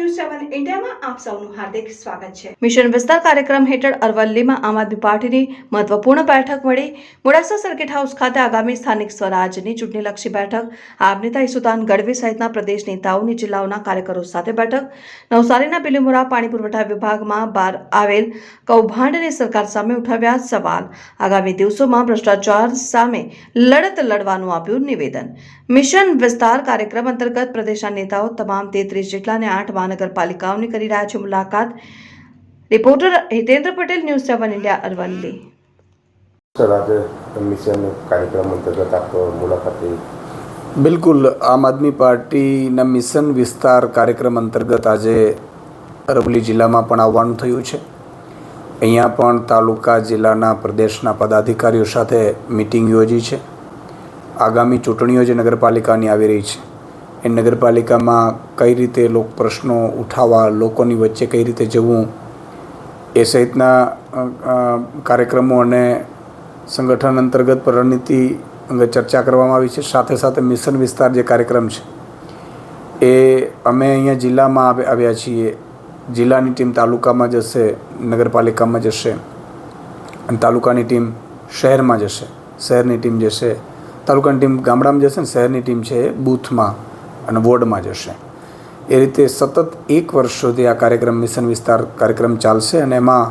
નવસારીના બિલીમોરા પાણી પુરવઠા વિભાગમાં બહાર આવેલ કૌભાંડને સરકાર સામે ઉઠાવ્યા સવાલ. આગામી દિવસોમાં ભ્રષ્ટાચાર સામે લડત લડવાનું આપ્યું નિવેદન. મિશન વિસ્તાર કાર્યક્રમ અંતર્ગત પ્રદેશના નેતાઓ તમામ તેત્રીસ જેટલા અને આઠ મહાનગરપાલિકાઓની કરી રહ્યા છે મુલાકાત. Reporter Hitendra Patel news seven India Aravalli. Sir આજે મિશન કાર્યક્રમ અંતર્ગત આપ મુલાકાત બિલકુલ. આમ આદમી પાર્ટીના મિશન વિસ્તાર કાર્યક્રમ અંતર્ગત આજે અરવલ્લી જિલ્લામાં પણ આવવાનું થયું છે. અહીંયા પણ તાલુકા જિલ્લાના પ્રદેશના પદાધિકારીઓ સાથે મિટિંગ યોજી છે. આગામી ચૂંટણીઓ જે નગરપાલિકાની આવી રહી છે. એ નગરપાલિકામાં કઈ રીતે લોક પ્રશ્નો ઉઠાવવા, લોકોની વચ્ચે કઈ રીતે જવું, એ સહિતના કાર્યક્રમો અને સંગઠન અંતર્ગત રણનીતિ અંગે ચર્ચા કરવામાં આવી છે. સાથે સાથે મિશન વિસ્તાર જે કાર્યક્રમ છે, એ અમે અહીંયા જિલ્લામાં આવ્યા છીએ. જિલ્લાની ટીમ તાલુકામાં જશે, નગરપાલિકામાં જશે અને તાલુકાની ટીમ શહેરમાં જશે. શહેરની ટીમ જશે તાલુકાની ટીમ ગામડામાં જશે ને શહેરની ટીમ છે બૂથમાં. અને વોર્ડમાં જશે. એ રીતે સતત એક વર્ષ સુધી આ કાર્યક્રમ મિશન વિસ્તાર કાર્યક્રમ ચાલશે અને એમાં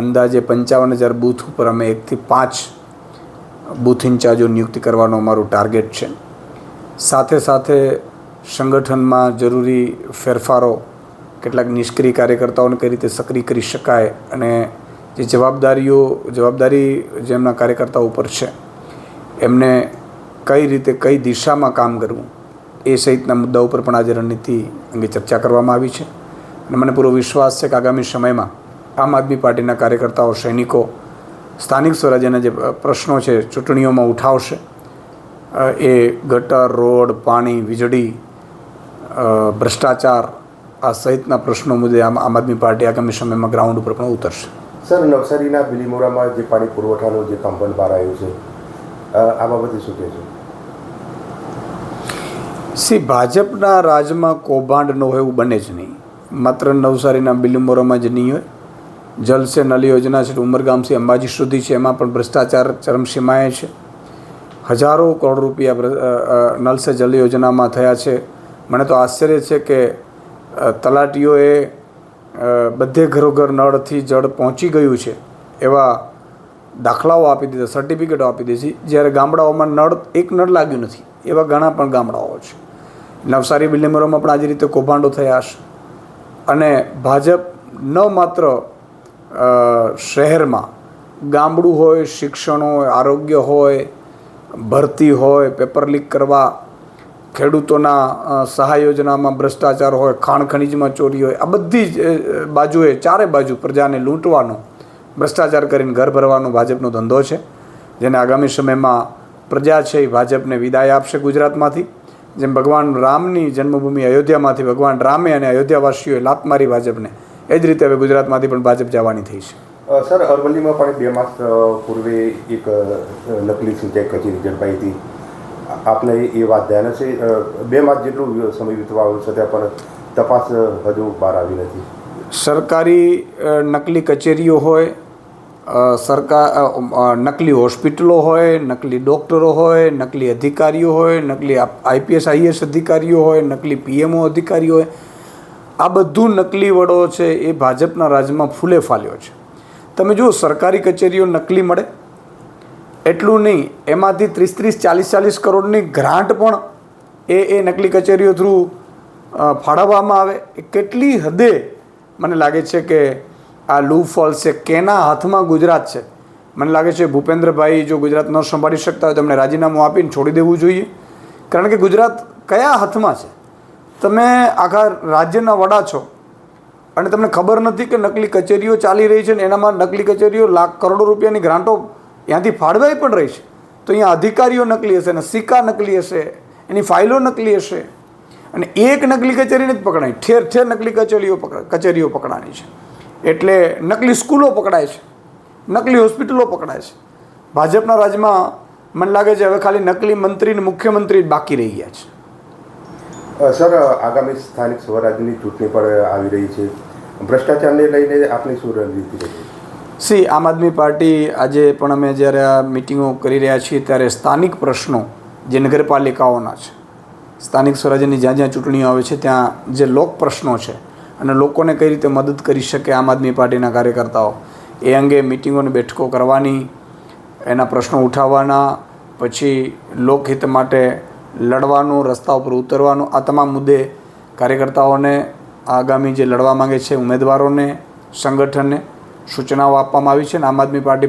અંદાજે પંચાવન હજાર બૂથ ઉપર અમે એકથી પાંચ બૂથ ઇન્ચાર્જો નિયુક્તિ કરવાનો અમારું ટાર્ગેટ છે. સાથે સાથે સંગઠનમાં જરૂરી ફેરફારો, કેટલાક નિષ્ક્રિય કાર્યકર્તાઓને કઈ રીતે સક્રિય કરી શકાય અને જે જવાબદારીઓ, જવાબદારી જેમના કાર્યકર્તાઓ ઉપર છે, એમને કઈ રીતે કઈ દિશામાં કામ કરવું એ સહિતના મુદ્દા ઉપર પણ આજે રણનીતિ અંગે ચર્ચા કરવામાં આવી છે. અને મને પૂરો વિશ્વાસ છે કે આગામી સમયમાં આમ આદમી પાર્ટીના કાર્યકર્તાઓ, સૈનિકો, સ્થાનિક સ્વરાજ્યના જે પ્રશ્નો છે, ચૂંટણીઓમાં ઉઠાવશે. એ ગટર, રોડ, પાણી, વીજળી ભ્રષ્ટાચાર, આ સહિતના પ્રશ્નો મુદ્દે આમ આમ આદમી પાર્ટી આગામી સમયમાં ગ્રાઉન્ડ ઉપર પણ ઉતરશે. સર, નવસારીના બિલીમોરામાં જે પાણી પુરવઠાનું જે કંપન બહાર આવ્યું છે આ બાબતે શું કહેશો? સી, ભાજપના રાજમાં કૌભાંડ ન હોય એવું બને જ નહીં. માત્ર નવસારીના બિલીમોરામાં જ નહીં હોય. જલસે નલ યોજના છે ઉમરગામથી અંબાજી સુધી છે, એમાં પણ ભ્રષ્ટાચાર ચરમસીમાએ છે. હજારો કરોડ રૂપિયા નલ સે જલ યોજનામાં થયા છે. મને તો આશ્ચર્ય છે કે તલાટીઓએ બધે ઘરો ઘર નળથી જળ પહોંચી ગયું છે. એવા દાખલાઓ આપી દીધા સર્ટિફિકેટો આપી દીધી જ્યારે ગામડાઓમાં નળ, એક નળ લાગ્યું નથી. એવા ઘણા પણ ગામડાઓ છે. નવસારી બિલ્લીમરોમાં પણ આજે રીતે કૌભાંડો થયા હશે અને ભાજપ ન માત્ર શહેરમાં ગામડું હોય, શિક્ષણ હોય, આરોગ્ય હોય, ભરતી હોય, પેપર લીક કરવા, ખેડૂતોના સહાય યોજનામાં ભ્રષ્ટાચાર હોય, ખાણ ખનીજમાં ચોરી હોય, આ બધી જ બાજુએ ચારે બાજુ પ્રજાને લૂંટવાનો, ભ્રષ્ટાચાર કરીને ઘર ભરવાનો ભાજપનો ધંધો છે. જેને આગામી સમયમાં પ્રજા છે એ ભાજપને વિદાય આપશે ગુજરાતમાંથી. જેમ ભગવાન રામની જન્મભૂમિ અયોધ્યામાંથી ભગવાન રામે અને અયોધ્યાવાસીઓએ લાત મારી ભાજપને એ જ રીતે હવે ગુજરાતમાંથી પણ ભાજપ જવાની થઈ છે. સર અરવલ્લીમાં પણ બે માસ પૂર્વે એક નકલી સિંચાઈ કચેરી ઝડપાઈ હતી. આપને એ વાત ધ્યાન છે બે માસ જેટલું સમય વીતવા આવ્યો છતાં પણ તપાસ હજુ બહાર આવી નથી. સરકારી નકલી કચેરીઓ હોય સરકાર નકલી હોસ્પિટલો હોય, નકલી ડૉક્ટરો હોય, નકલી અધિકારીઓ હોય, નકલી આઈપીએસ આઈએસ અધિકારીઓ હોય, નકલી પીએમઓ અધિકારીઓ હોય, આ બધું નકલી વડો છે એ ભાજપના રાજમાં ફૂલે ફાલ્યો છે. તમે જુઓ, સરકારી કચેરીઓ નકલી મળે. એટલું નહીં, એમાંથી ત્રીસ ત્રીસ, ચાલીસ ચાલીસ કરોડની ગ્રાન્ટ પણ એ એ નકલી કચેરીઓ થ્રુ ફાળવવામાં આવે. એ કેટલી હદે મને લાગે છે કે આ લૂ ફોલ છે કેના હાથમાં ગુજરાત છે? મને લાગે છે ભૂપેન્દ્રભાઈ જો ગુજરાત ન સંભાળી શકતા હોય તો એમણે રાજીનામું આપીને છોડી દેવું જોઈએ. કારણ કે ગુજરાત કયા હાથમાં છે? તમે આખા રાજ્યના વડા છો અને તમને ખબર નથી કે નકલી કચેરીઓ ચાલી રહી છે ને એનામાં નકલી કચેરીઓ લાખ કરોડો રૂપિયાની ગ્રાન્ટો ત્યાંથી ફાળવાઈ પણ રહી છે. તો અહીંયા અધિકારીઓ નકલી હશે ને સિક્કા નકલી હશે, એની ફાઇલો નકલી હશે અને એક નકલી કચેરીને જ પકડાય. ઠેર ઠેર નકલી કચેરીઓ પકડ, કચેરીઓ પકડાની છે. એટલે નકલી સ્કૂલો પકડાય છે નકલી હોસ્પિટલો પકડાય છે. ભાજપના રાજમાં મને લાગે છે હવે ખાલી નકલી મંત્રી ને મુખ્યમંત્રી જ બાકી રહી ગયા છે. સર આગામી સ્થાનિક સ્વરાજ્યની ચૂંટણી પણ આવી રહી છે. ભ્રષ્ટાચારને લઈને આપની શું રણનીતિ રહેશે સી આમ આદમી પાર્ટી આજે પણ અમે જ્યારે આ મિટિંગો કરી રહ્યા છીએ ત્યારે સ્થાનિક પ્રશ્નો જે નગરપાલિકાઓના છે સ્થાનિક સ્વરાજ્યની જ્યાં જ્યાં ચૂંટણીઓ આવે છે ત્યાં જે લોક પ્રશ્નો છે અને લોકોને કઈ રીતે મદદ કરી શકે આમ આદમી પાર્ટીના કાર્યકર્તાઓ? એ અંગે મિટિંગોની બેઠકો કરવાની, એના પ્રશ્નો ઉઠાવવાના, પછી લોકહિત માટે લડવાનું, રસ્તા ઉપર ઉતરવાનું, આ તમામ મુદ્દે કાર્યકર્તાઓને આગામી જે લડવા માંગે છે ઉમેદવારોને, સંગઠનને સૂચનાઓ આપવામાં આવી છે અને આમ આદમી પાર્ટી